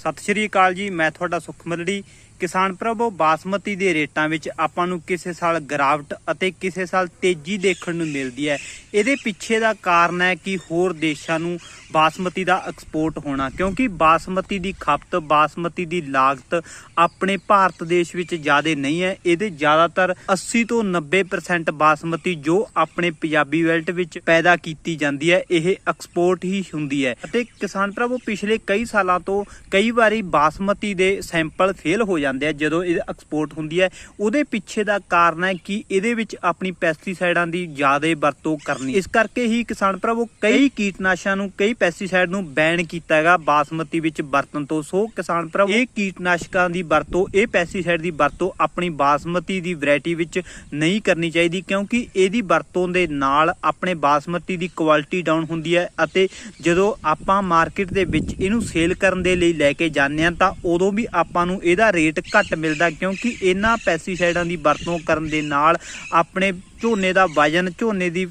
ਸਤਿ ਸ਼੍ਰੀ ਅਕਾਲ ਜੀ ਮੈਂ ਤੁਹਾਡਾ ਸੁਖਮਰੜੀ ਕਿਸਾਨ ਪ੍ਰਭੂ, ਬਾਸਮਤੀ ਦੇ ਰੇਟਾਂ ਵਿੱਚ ਆਪਾਂ ਨੂੰ ਕਿਸੇ ਸਾਲ ਗਿਰਾਵਟ ਅਤੇ ਕਿਸੇ ਸਾਲ ਤੇਜ਼ੀ ਦੇਖਣ ਨੂੰ ਮਿਲਦੀ ਹੈ। ਇਹਦੇ ਪਿੱਛੇ ਦਾ ਕਾਰਨ ਹੈ ਕਿ ਹੋਰ ਦੇਸ਼ਾਂ ਨੂੰ ਬਾਸਮਤੀ ਦਾ ਐਕਸਪੋਰਟ ਹੋਣਾ, ਕਿਉਂਕਿ ਬਾਸਮਤੀ ਦੀ ਖਪਤ, ਬਾਸਮਤੀ ਦੀ ਲਾਗਤ ਆਪਣੇ ਭਾਰਤ ਦੇਸ਼ ਵਿੱਚ ਜ਼ਿਆਦਾ ਨਹੀਂ ਹੈ। ਇਹਦੇ ਜ਼ਿਆਦਾਤਰ 80 ਤੋਂ 90% ਬਾਸਮਤੀ ਜੋ ਆਪਣੇ ਪੰਜਾਬੀ ਬੈਲਟ ਵਿੱਚ ਪੈਦਾ ਕੀਤੀ ਜਾਂਦੀ ਹੈ, ਇਹ ਐਕਸਪੋਰਟ ਹੀ ਹੁੰਦੀ ਹੈ। ਅਤੇ ਕਿਸਾਨ ਪ੍ਰਭੂ, ਪਿਛਲੇ ਕਈ ਸਾਲਾਂ ਤੋਂ ਕਈ ਵਾਰੀ ਬਾਸਮਤੀ ਦੇ ਸੈਂਪਲ ਫੇਲ ਹੋ ਜਾਂਦੇ ਆ, ਜਦੋਂ ਇਹ ਐਕਸਪੋਰਟ ਹੁੰਦੀ ਹੈ, ਉਹਦੇ ਪਿੱਛੇ ਦਾ ਕਾਰਨ ਹੈ ਕਿ ਇਹਦੇ ਵਿੱਚ ਆਪਣੀ ਪੈਸਟੀਸਾਈਡਾਂ ਦੀ ਜ਼ਿਆਦਾ ਵਰਤੋਂ ਕਰਨੀ। ਇਸ ਕਰਕੇ ਹੀ ਕਿਸਾਨ ਭਰਾਵੋ, ਕਈ ਕੀਟਨਾਸ਼ਾਂ ਨੂੰ, ਕਈ ਪੈਸਟੀਸਾਈਡ ਨੂੰ ਬੈਨ ਕੀਤਾ ਹੈਗਾ, ਬਾਸਮਤੀ ਵਿੱਚ ਵਰਤਣ ਤੋਂ। ਸੋ ਕਿਸਾਨ ਭਰਾਵੋ, ਇਹ ਕੀਟਨਾਸ਼ਕਾਂ ਦੀ ਵਰਤੋਂ, ਇਹ ਪੈਸਟੀਸਾਈਡ ਦੀ ਵਰਤੋਂ ਆਪਣੀ ਬਾਸਮਤੀ ਦੀ ਵੈਰਾਈਟੀ ਵਿੱਚ ਨਹੀਂ ਕਰਨੀ ਚਾਹੀਦੀ, ਕਿਉਂਕਿ ਇਹਦੀ ਵਰਤੋਂ ਦੇ ਨਾਲ ਆਪਣੇ ਬਾਸਮਤੀ ਦੀ ਕੁਆਲਿਟੀ ਡਾਊਨ ਹੁੰਦੀ ਹੈ ਅਤੇ ਜਦੋਂ ਆਪਾਂ ਮਾਰਕੀਟ ਦੇ ਵਿੱਚ ਇਹਨੂੰ ਸੇਲ ਕਰਨ ਦੇ ਲਈ ਲੈ ਕੇ ਜਾਂਦੇ ਹਾਂ, ਤਾਂ ਉਦੋਂ ਵੀ ਆਪਾਂ ਨੂੰ ਇਹਦਾ ਰੇਟ ਘੱਟ ਮਿਲਦਾ ਕਿਉਂਕਿ ਇਹਨਾਂ ਪੈਸਟੀਸਾਈਡਾਂ ਦੀ ਵਰਤੋਂ ਕਰਨ ਦੇ ਨਾਲ ਆਪਣੇ ਝੋਨੇ ਦਾ ਵਜਨ, ਝੋਨੇ ਦੀ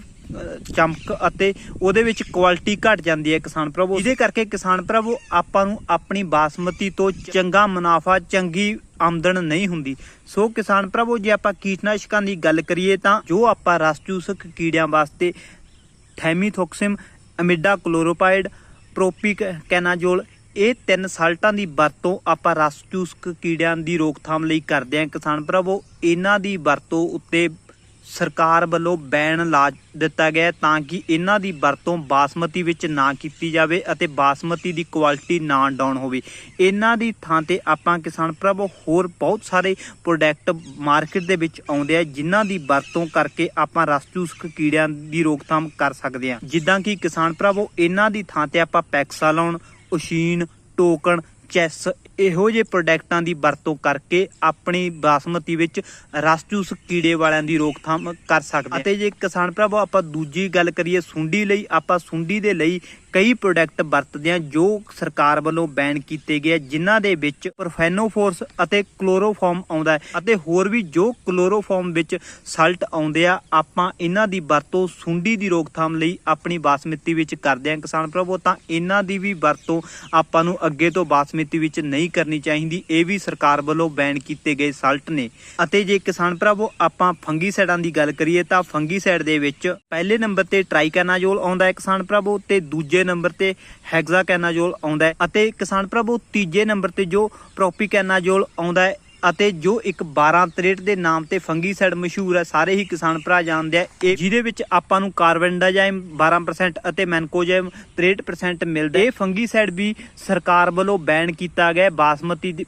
ਚਮਕ ਅਤੇ ਉਹਦੇ ਵਿੱਚ ਕੁਆਲਿਟੀ ਘਟ ਜਾਂਦੀ ਹੈ ਕਿਸਾਨ ਪ੍ਰਭੂ। ਇਹਦੇ ਕਰਕੇ ਕਿਸਾਨ ਪ੍ਰਭੂ, ਆਪਾਂ ਨੂੰ ਆਪਣੀ ਬਾਸਮਤੀ ਤੋਂ ਚੰਗਾ ਮੁਨਾਫਾ, ਚੰਗੀ ਆਮਦਨ ਨਹੀਂ ਹੁੰਦੀ। ਸੋ ਕਿਸਾਨ ਪ੍ਰਭੂ, ਜੇ ਆਪਾਂ ਕੀਟਨਾਸ਼ਕਾਂ ਦੀ ਗੱਲ ਕਰੀਏ ਤਾਂ ਜੋ ਆਪਾਂ ਰਸਚੂਸਕ ਕੀੜਿਆਂ ਵਾਸਤੇ ਥੈਮੀਥੋਕਸਿਮ, ਅਮਿਡਾ ਕਲੋਰੋਪਾਈਡ ਪ੍ਰੋਪਿਕ ਕੈਨਾਜੋਲ ਇਹ ਤਿੰਨ ਸਾਲਟਾਂ ਦੀ ਵਰਤੋਂ ਆਪਾਂ ਰਸ ਚੂਸਕ ਕੀੜਿਆਂ ਦੀ ਰੋਕਥਾਮ ਲਈ ਕਰਦੇ ਹਾਂ ਕਿਸਾਨ ਭਰਾਵੋ। ਇਹਨਾਂ ਦੀ ਵਰਤੋਂ ਉੱਤੇ ਸਰਕਾਰ ਵੱਲੋਂ ਬੈਨ ਲਾ ਦਿੱਤਾ ਗਿਆ ਤਾਂ ਕਿ ਇਹਨਾਂ ਦੀ ਵਰਤੋਂ ਬਾਸਮਤੀ ਵਿੱਚ ਨਾ ਕੀਤੀ ਜਾਵੇ ਅਤੇ ਬਾਸਮਤੀ ਦੀ ਕੁਆਲਿਟੀ ਨਾ ਡਾਊਨ ਹੋਵੇ। ਇਹਨਾਂ ਦੀ ਥਾਂ ਤੇ ਆਪਾਂ ਕਿਸਾਨ ਭਰਾਵੋ ਹੋਰ ਬਹੁਤ ਸਾਰੇ ਪ੍ਰੋਡਕਟ ਮਾਰਕੀਟ ਦੇ ਵਿੱਚ ਆਉਂਦੇ ਆ, ਜਿਨ੍ਹਾਂ ਦੀ ਵਰਤੋਂ ਕਰਕੇ ਆਪਾਂ ਰਸ ਚੂਸਕ ਕੀੜਿਆਂ ਦੀ ਰੋਕਥਾਮ ਕਰ ਸਕਦੇ ਹਾਂ। ਜਿੱਦਾਂ ਕਿ ਕਿਸਾਨ ਭਰਾਵੋ, ਇਹਨਾਂ ਦੀ ਥਾਂ ਤੇ ਆਪਾਂ ਪੈਕਸਾਲੋਨ ਉਸ਼ੀਨ ਟੋਕਨ, ਚੈਸ ਇਹੋ ਜਿਹੇ ਪ੍ਰੋਡਕਟਾਂ ਦੀ ਵਰਤੋਂ ਕਰਕੇ ਆਪਣੀ ਬਾਸਮਤੀ ਵਿੱਚ ਰਸ ਚੂਸ ਕੀੜੇ ਵਾਲਿਆਂ ਦੀ ਰੋਕਥਾਮ ਕਰ ਸਕਦੇ ਹਾਂ। ਅਤੇ ਜੇ ਕਿਸਾਨ ਭਰਾਵੋ ਆਪਾਂ ਦੂਜੀ ਗੱਲ ਕਰੀਏ ਸੁੰਡੀ ਲਈ, ਆਪਾਂ ਸੁੰਡੀ ਦੇ ਲਈ ਕਈ ਪ੍ਰੋਡਕਟ ਵਰਤਦੇ ਹਾਂ ਜੋ ਸਰਕਾਰ ਵੱਲੋਂ ਬੈਨ ਕੀਤੇ ਗਏ ਜਿਨ੍ਹਾਂ ਦੇ ਵਿੱਚ ਪ੍ਰੋਫੈਨੋਫੋਰਸ ਅਤੇ ਕਲੋਰੋਫਾਰਮ ਆਉਂਦਾ ਹੈ ਅਤੇ ਹੋਰ ਵੀ ਜੋ ਕਲੋਰੋਫਾਰਮ ਵਿੱਚ ਸਲਟ ਆਉਂਦੇ ਆ, ਆਪਾਂ ਇਹਨਾਂ ਦੀ ਵਰਤੋਂ ਸੁੰਡੀ ਦੀ ਰੋਕਥਾਮ ਲਈ ਆਪਣੀ ਬਾਸਮਤੀ ਵਿੱਚ ਕਰਦੇ ਹਾਂ ਕਿਸਾਨ ਭਰਾਵੋ, ਤਾਂ ਇਹਨਾਂ ਦੀ ਵੀ ਵਰਤੋਂ ਆਪਾਂ ਨੂੰ ਅੱਗੇ ਤੋਂ ਬਾਸਮਤੀ ਵਿੱਚ ਨਹੀਂ ਕਰਨੀ ਚਾਹੀਦੀ। ਇਹ ਵੀ ਸਰਕਾਰ ਵੱਲੋਂ ਬੈਨ ਕੀਤੇ ਗਏ ਸਲਟ ਨੇ। ਅਤੇ ਜੇ ਕਿਸਾਨ ਭਰਾਵੋ, ਆਪਾਂ ਫੰਗੀਸਾਈਡਾਂ ਦੀ ਗੱਲ ਕਰੀਏ, ਤਾਂ ਫੰਗੀਸਾਈਡ ਦੇ ਵਿੱਚ ਪਹਿਲੇ ਨੰਬਰ ਤੇ ਟ੍ਰਾਈਕੈਨਾਜੋਲ ਆਉਂਦਾ ਹੈ ਕਿਸਾਨ ਭਰਾਵੋ, ਤੇ ਦੂਜੇ ਨੰਬਰ ਤੇ ਹੈਗਜ਼ਾਕੈਨਾਜੋਲ ਆਉਂਦਾ ਹੈ ਅਤੇ ਕਿਸਾਨ ਭਰਾਵੋ ਤੀਜੇ ਨੰਬਰ ਤੇ ਜੋ ਪ੍ਰੋਪੀਕੈਨਾਜੋਲ ਆਉਂਦਾ ਹੈ ਅਤੇ ਜੋ ਇੱਕ 1263 ਦੇ ਨਾਮ ਤੇ ਫੰਗੀਸਾਈਡ ਮਸ਼ਹੂਰ ਹੈ, ਸਾਰੇ ਹੀ ਕਿਸਾਨ ਭਰਾ ਜਾਣਦੇ ਆ। ਇਹ ਜਿਹਦੇ ਵਿੱਚ ਆਪਾਂ ਨੂੰ ਕਾਰਬਨਡਾਜ਼ਾਈਮ 12% ਅਤੇ ਮੈਨਕੋਜ਼ਾਈਮ 63% ਮਿਲਦਾ ਇਹ ਫੰਗੀਸਾਈਡ ਵੀ ਸਰਕਾਰ ਵੱਲੋਂ ਬੈਨ ਕੀਤਾ ਗਿਆ ਬਾਸਮਤੀ ਦੀ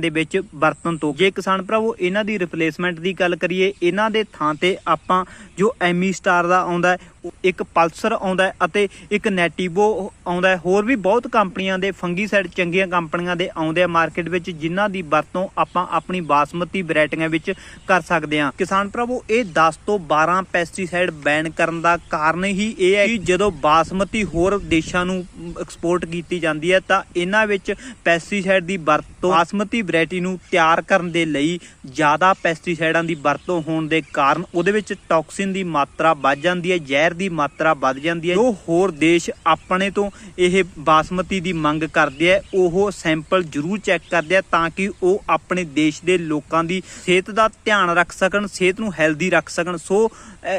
ਦੇ ਵਿੱਚ ਵਰਤਣ ਤੋਂ। ਜੇ ਕਿਸਾਨ ਭਰਾਵੋ ਇਹਨਾਂ ਦੀ ਰਿਪਲੇਸਮੈਂਟ ਦੀ ਗੱਲ ਕਰੀਏ, ਇਹਨਾਂ ਦੇ ਥਾਂ ਤੇ ਆਪਾਂ ਜੋ ਐਮੀ ਸਟਾਰ ਦਾ ਆਉਂਦਾ ਇੱਕ ਪਲਸਰ ਆਉਂਦਾ ਅਤੇ ਇੱਕ ਨੈਟੀਵੋ ਆਉਂਦਾ ਹੋਰ ਵੀ ਬਹੁਤ ਕੰਪਨੀਆਂ ਦੇ ਫੰਗੀਸਾਈਡ ਚੰਗੀਆਂ ਕੰਪਨੀਆਂ ਦੇ ਆਉਂਦੇ ਆ ਮਾਰਕੀਟ ਵਿੱਚ, ਜਿਨ੍ਹਾਂ ਦੀ ਵਰਤੋਂ ਆਪਾਂ ਆਪਣੀ ਬਾਸਮਤੀ ਵੈਰਾਈਟੀਆਂ ਵਿੱਚ ਕਰ ਸਕਦੇ ਹਾਂ। ਕਿਸਾਨ ਪ੍ਰਭੂ ਇਹ 10 ਤੋਂ 12 ਪੈਸਟੀਸਾਈਡ ਬੈਨ ਕਰਨ ਦਾ ਕਾਰਨ ਹੀ ਇਹ ਹੈ ਕਿ ਜਦੋਂ ਬਾਸਮਤੀ ਹੋਰ ਦੇਸ਼ਾਂ ਨੂੰ ਐਕਸਪੋਰਟ ਕੀਤੀ ਜਾਂਦੀ ਹੈ, ਤਾਂ ਇਹਨਾਂ ਵਿੱਚ ਪੈਸਟੀਸਾਈਡ ਦੀ ਵਰਤੋਂ, ਬਾਸਮਤੀ ਵੈਰਾਈਟੀ ਨੂੰ ਤਿਆਰ ਕਰਨ ਦੇ ਲਈ ਜ਼ਿਆਦਾ ਪੈਸਟੀਸਾਈਡਾਂ ਦੀ ਵਰਤੋਂ ਹੋਣ ਦੇ ਕਾਰਨ ਉਹਦੇ ਵਿੱਚ ਟੌਕਸਿਨ ਦੀ ਮਾਤਰਾ ਵੱਧ ਜਾਂਦੀ ਹੈ, ਜ਼ਹਿਰ ਦੀ ਮਾਤਰਾ ਵੱਧ ਜਾਂਦੀ ਹੈ। ਜੋ ਹੋਰ ਦੇਸ਼ ਆਪਣੇ ਤੋਂ ਇਹ ਬਾਸਮਤੀ ਦੀ ਮੰਗ ਕਰਦੇ ਆ, ਉਹ ਸੈਂਪਲ ਜ਼ਰੂਰ ਚੈੱਕ ਕਰਦੇ ਆ ਤਾਂ ਕਿ ਉਹ ਆਪਣੇ ਦੇਸ਼ ਦੇ ਲੋਕਾਂ ਦੀ ਸਿਹਤ ਦਾ ਧਿਆਨ ਰੱਖ ਸਕਣ, ਸਿਹਤ ਨੂੰ ਹੈਲਦੀ ਰੱਖ ਸਕਣ। ਸੋ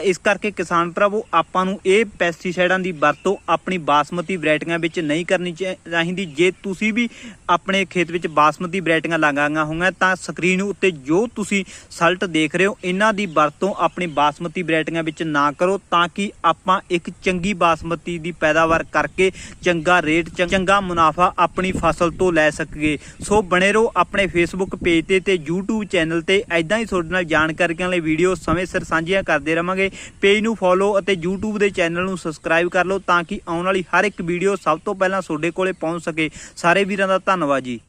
ਇਸ ਕਰਕੇ ਕਿਸਾਨ ਭਰਾਵੋ, ਆਪਾਂ ਨੂੰ ਇਹ ਪੈਸਟੀਸਾਈਡਾਂ ਦੀ ਵਰਤੋਂ ਆਪਣੀ ਬਾਸਮਤੀ ਵੈਰਾਈਟੀਆਂ ਵਿੱਚ ਨਹੀਂ ਕਰਨੀ ਚਾਹੀਦੀ। ਜੇ ਤੁਸੀਂ ਵੀ ਆਪਣੇ ਖੇਤ ਵਿੱਚ ਬਾਸਮਤੀ ਵੈਰਾਈਟੀਆਂ ਲਗਾਈਆਂ ਹੋਈਆਂ, ਤਾਂ ਸਕਰੀਨ ਉੱਤੇ ਜੋ ਤੁਸੀਂ ਸਲਟ ਦੇਖ ਰਹੇ ਹੋ, ਇਹਨਾਂ ਦੀ ਵਰਤੋਂ ਆਪਣੀ ਬਾਸਮਤੀ ਵੈਰਾਈਟੀਆਂ ਵਿੱਚ ਨਾ ਕਰੋ ਤਾਂ ਕਿ ਆਪਾਂ ਇੱਕ ਚੰਗੀ ਬਾਸਮਤੀ ਦੀ ਪੈਦਾਵਾਰ ਕਰਕੇ ਚੰਗਾ ਰੇਟ, ਚੰ- ਚੰਗਾ ਮੁਨਾਫਾ ਆਪਣੀ ਫਸਲ ਤੋਂ ਲੈ ਸਕੀਏ। ਸੋ ਬਣੇ ਰਹੋ ਆਪਣੇ ਫੇਸਬੁੱਕ ਪੇਜ ਤੇ ਤੇ YouTube ਚੈਨਲ ਤੇ। ਐਦਾਂ ਹੀ ਤੁਹਾਡੇ ਨਾਲ ਜਾਣਕਾਰੀਆਂ ਲਈ ਵੀਡੀਓ ਸਮੇਂ ਸਿਰ ਸਾਂਝੀਆਂ ਕਰਦੇ ਰਵਾਂਗੇ। ਪੇਜ ਨੂੰ ਫੋਲੋ ਅਤੇ YouTube ਦੇ ਚੈਨਲ ਨੂੰ ਸਬਸਕ੍ਰਾਈਬ ਕਰ ਲਓ ਤਾਂ ਕਿ ਆਉਣ ਵਾਲੀ ਹਰ ਇੱਕ ਵੀਡੀਓ ਸਭ ਤੋਂ ਪਹਿਲਾਂ ਤੁਹਾਡੇ ਕੋਲੇ ਪਹੁੰਚ ਸਕੇ। ਸਾਰੇ ਵੀਰਾਂ ਦਾ ਧੰਨਵਾਦ ਜੀ।